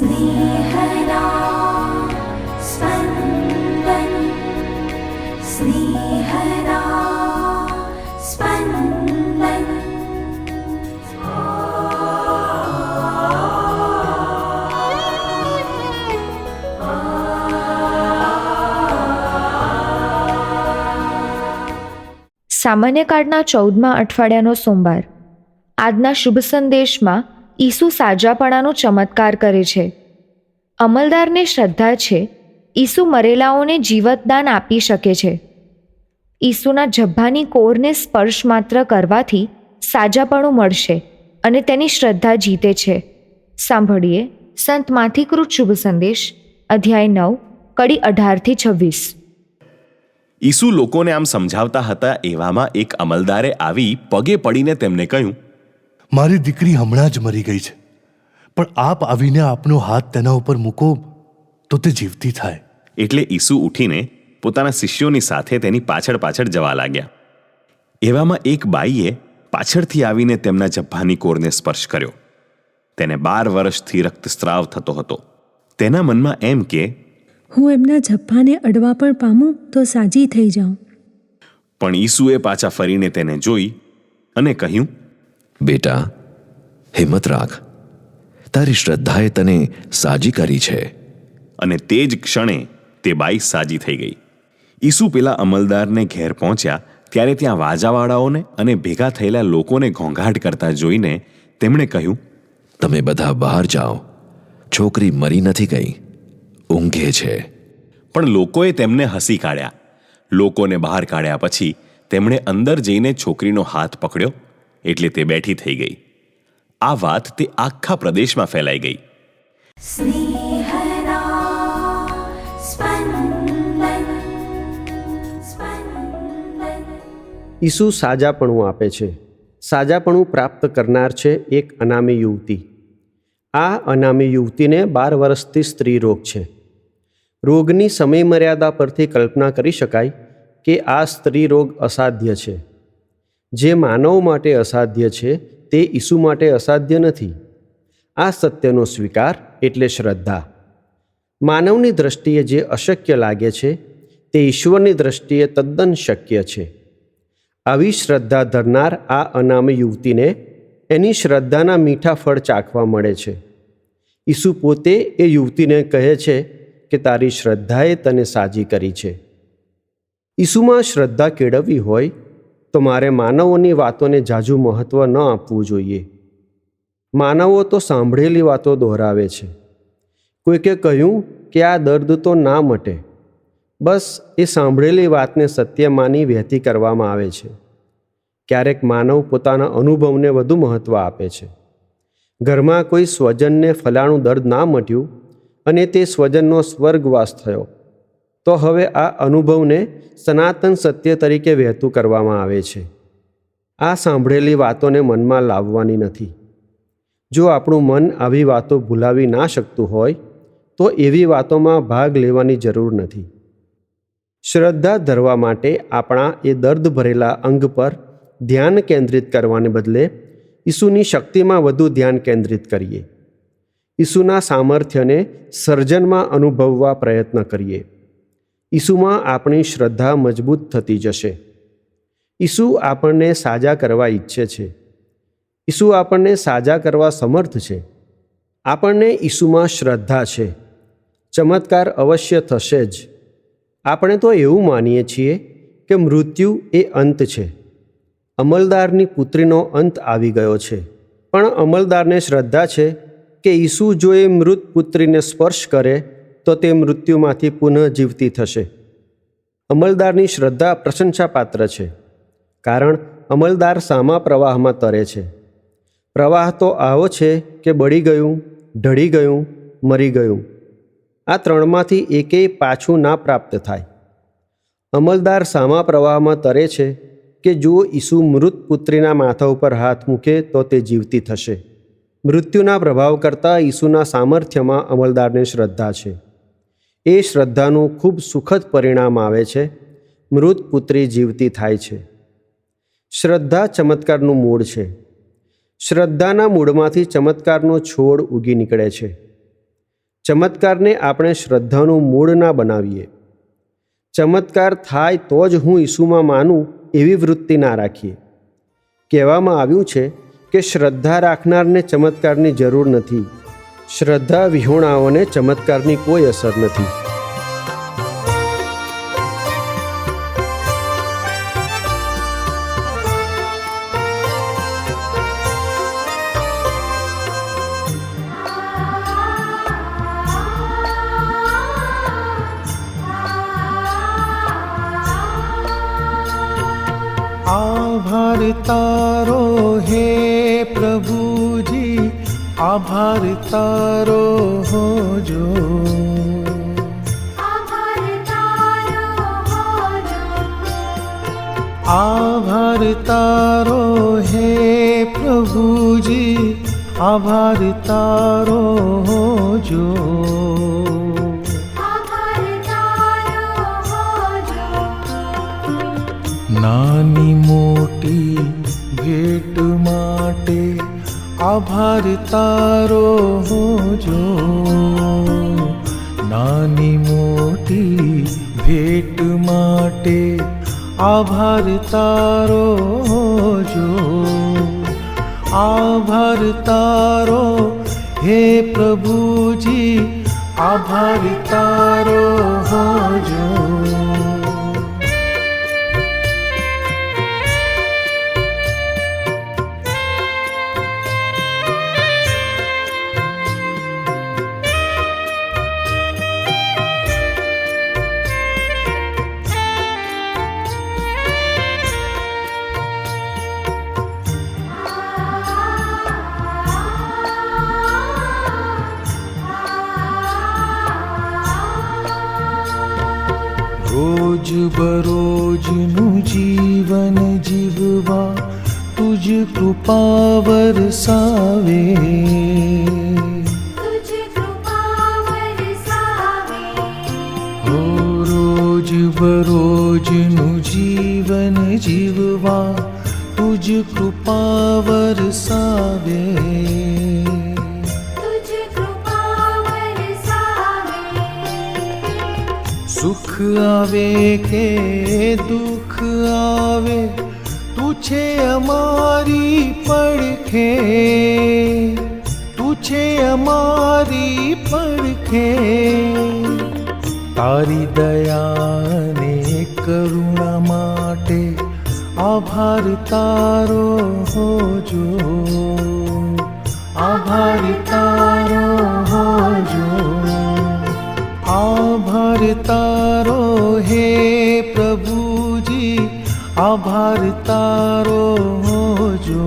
स्नेहदा स्पन्दन् स्नेहदा स्पन्दन् સામાન્ય કાળના ચૌદમા અઠવાડિયાનો સોમવાર આજના શુભ સંદેશમાં ઈસુ સાજાપણાનો ચમત્કાર કરે છે. અમલદારને શ્રદ્ધા છે, ઈસુ મરેલાઓને જીવતદાન આપી શકે છે. ઈસુના જબ્ભાની કોરને સ્પર્શ માત્ર કરવાથી સાજાપણું મળશે અને તેની શ્રદ્ધા જીતે છે. સાંભળીએ સંત માથીકૃત શુભ સંદેશ, અધ્યાય નવ, કડી અઢારથી છવ્વીસ. ઈસુ લોકોને આમ સમજાવતા હતા એવામાં એક અમલદારે આવી પગે પડીને તેમને કહ્યું મારી દીકરી હમણાં જ મરી ગઈ છે. પણ આપ આવીને આપનો હાથ તેના ઉપર મૂકો તો તે જીવતી થાય. એટલે ઈસુ ઉઠીને પોતાના શિષ્યોની સાથે તેની પાછળ પાછળ જવા લાગ્યા. એવામાં એક બાઈએ પાછળથી આવીને તેમના જભ્ભાની કોરને સ્પર્શ કર્યો. તેને બાર વર્ષથી રક્તસ્રાવ થતો હતો. તેના મનમાં એમ કે હું એમના જભ્ભાને અડવા પણ પામું તો સાજી થઈ જાઉં. પણ ઈસુએ પાછા ફરીને તેને જોઈ અને કહ્યું બેટા હિંમત રાખ. તારી શ્રદ્ધાએ તને સાજી કરી છે. અને તે જ ક્ષણે તે બાઈ સાજી થઈ ગઈ. ઈસુ પેલા અમલદારને ઘેર પહોંચ્યા ત્યારે ત્યાં વાજાવાળાઓને અને ભેગા થયેલા લોકોને ઘોંઘાટ કરતા જોઈને તેમણે કહ્યું તમે બધા બહાર જાઓ. છોકરી મરી નથી ગઈ. ઊંઘે છે. પણ લોકોએ તેમને હસી કાઢ્યા. લોકોને બહાર કાઢ્યા પછી તેમણે અંદર જઈને છોકરીનો હાથ પકડ્યો એટલે તે બેઠી થઈ ગઈ. આ વાત તે આખા પ્રદેશમાં ફેલાઈ ગઈ. ઈસુ સાજાપણું આપે છે. સાજાપણું પ્રાપ્ત કરનાર છે એક અનામી યુવતી. આ અનામી યુવતીને બાર વર્ષથી સ્ત્રી રોગ છે. રોગની સમયમર્યાદા પરથી કલ્પના કરી શકાય કે આ સ્ત્રી રોગ અસાધ્ય છે. જે માનવ માટે અસાધ્ય છે, તે ઈસુ માટે અસાધ્ય નથી. આ સત્યનો સ્વીકાર એટલે શ્રદ્ધા. માનવની દ્રષ્ટિએ જે અશક્ય લાગે છે, તે ઈશ્વરની દ્રષ્ટિએ તદ્દન શક્ય છે. આવી શ્રદ્ધા ધરનાર આ અનામી યુવતીને એની શ્રદ્ધાના મીઠા ફળ ચાખવા મળે છે. ઈસુ પોતે એ યુવતીને કહે છે કે, તારી શ્રદ્ધાએ તને સાજી કરી છે. ઈસુમાં શ્રદ્ધા કેળવવી હોય તો મારે માનવોની વાતોને જાજુ મહત્ત્વ ન આપવું જોઈએ. માનવો તો સાંભળેલી વાતો દોહરાવે છે. કોઈકે કહ્યું કે આ દર્દ તો ના મટે. બસ એ સાંભળેલી વાતને સત્ય માની વહેતી કરવામાં આવે છે. ક્યારેક માનવ પોતાના અનુભવને વધુ મહત્ત્વ આપે છે. ઘરમાં કોઈ સ્વજનને ફલાણું દર્દ ના મટ્યું અને તે સ્વજનનો સ્વર્ગવાસ થયો. તો હવે આ અનુભવને સનાતન સત્ય તરીકે વહેતું કરવામાં આવે છે. આ સાંભળેલી વાતોને મનમાં લાવવાની નથી. જો આપણું મન આવી વાતો ભૂલાવી ના શકતું હોય, તો એવી વાતોમાં ભાગ લેવાની જરૂર નથી. શ્રદ્ધા ધરવા માટે આપણા એ દર્દ ભરેલા અંગ પર ધ્યાન કેન્દ્રિત કરવાને બદલે ઈસુની શક્તિમાં વધુ ધ્યાન કેન્દ્રિત કરીએ. ઈસુના સામર્થ્યને સર્જનમાં અનુભવવા પ્રયત્ન કરીએ. ઈસુમાં આપણી શ્રદ્ધા મજબૂત થતી જશે. ઈસુ આપણને સાજા કરવા ઈચ્છે છે. ઈસુ આપણને સાજા કરવા સમર્થ છે. આપણને ઈસુમાં શ્રદ્ધા છે. ચમત્કાર અવશ્ય થશે જ. આપણે તો એવું માનીએ છીએ કે મૃત્યુ એ અંત છે. અમલદારની પુત્રીનો અંત આવી ગયો છે. પણ અમલદારને શ્રદ્ધા છે કે ઈસુ જો એ મૃત પુત્રીને સ્પર્શ કરે તો તે મૃત્યુમાંથી પુનઃ જીવતી થશે. અમલદારની શ્રદ્ધા પ્રશંસાપાત્ર છે, કારણ અમલદાર સામા પ્રવાહમાં તરે છે. પ્રવાહ તો આવો છે કે બળી ગયું, ઢળી ગયું, મરી ગયું. આ ત્રણમાંથી એકેય પાછું ના પ્રાપ્ત થાય. અમલદાર સામા પ્રવાહમાં તરે છે કે જો ઈસુ મૃત પુત્રીના માથા ઉપર હાથ મૂકે તો તે જીવતી થશે. મૃત્યુના પ્રભાવ કરતાં ઈસુના સામર્થ્યમાં અમલદારને શ્રદ્ધા છે. એ શ્રદ્ધાનું ખૂબ સુખદ પરિણામ આવે છે. મૃત પુત્રી જીવતી થાય છે. શ્રદ્ધા ચમત્કારનું મૂળ છે. શ્રદ્ધાના મૂળમાંથી ચમત્કારનો છોડ ઉગી નીકળે છે. ચમત્કારને આપણે શ્રદ્ધાનું મૂળ ના બનાવીએ. ચમત્કાર થાય તો જ હું ઈસુમાં માનું એવી વૃત્તિ ના રાખીએ. કહેવામાં આવ્યું છે કે શ્રદ્ધા રાખનારને ચમત્કારની જરૂર નથી. શ્રદ્ધા વિહોણાઓને ચમત્કારની કોઈ અસર નથી. આભાર તારો હે આભાર તારો હો જો આભાર તારો હોજો આભાર તારો હે પ્રભુજી આભાર તારો હો આભાર તારો હોજો નાની મોટી ભેટ માટે આભાર તારો હોજો આભાર તારો હે પ્રભુજી આભાર તારો હોજો બરોજનું જીવન જીવવા તુજ કૃપા વરસાવે રોજ બરોજનું જીવન જીવવા તુજ કૃપા વરસાવે આવે કે દુઃખ આવે? તું છે અમારી પડખે. તું છે અમારી પડખે. તારી દયાને કરુણા માટે આભાર તારો હોજો. આભાર તારો આભાર તારો હે પ્રભુજી આભાર તારો હોજો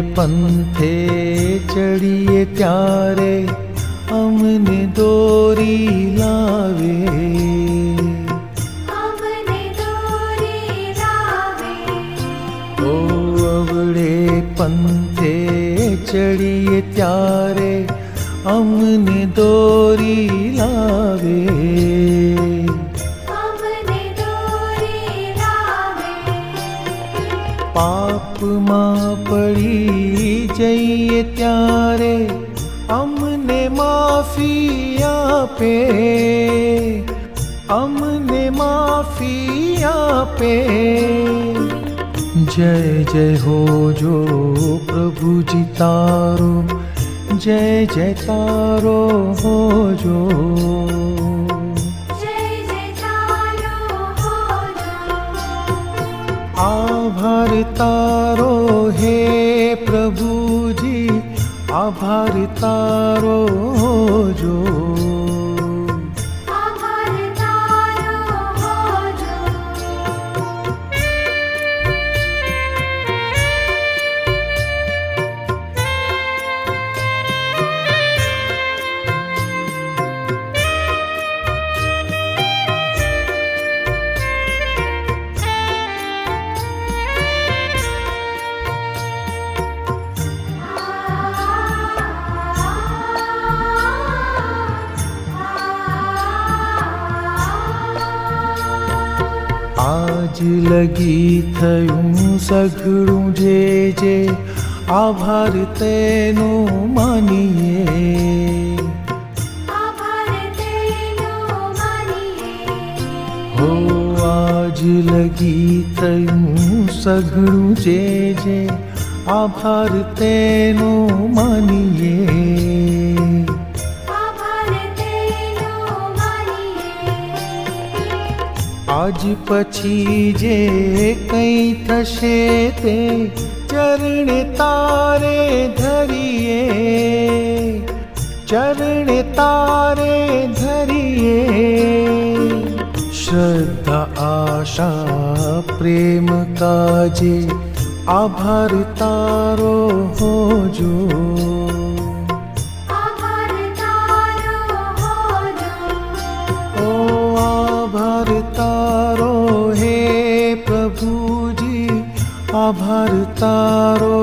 પંથે ચડીએ ત્યારે અમને દોરી લાવે. ઓ અવળે પંથે ચડીએ ત્યારે અમને દોરી અમને માફી આપે. જય જય હો જો પ્રભુજી તારો. જય જય તારો હો જો. આભાર તારો હે પ્રભુજી. આભાર તારો જો. આજ લગી થયું સઘળું જે જે આભાર તેનો માનીએ આભાર તેનો માનીએ હો આજ લગી થયું સઘળું જે જે આજ પછી જે કંઈ થશે તે ચરણે તારે ધરીએ. ચરણ તારે ધરીએ. શ્રદ્ધા, આશા, પ્રેમ કાજે આભાર તારો હોજો. આભાર તારો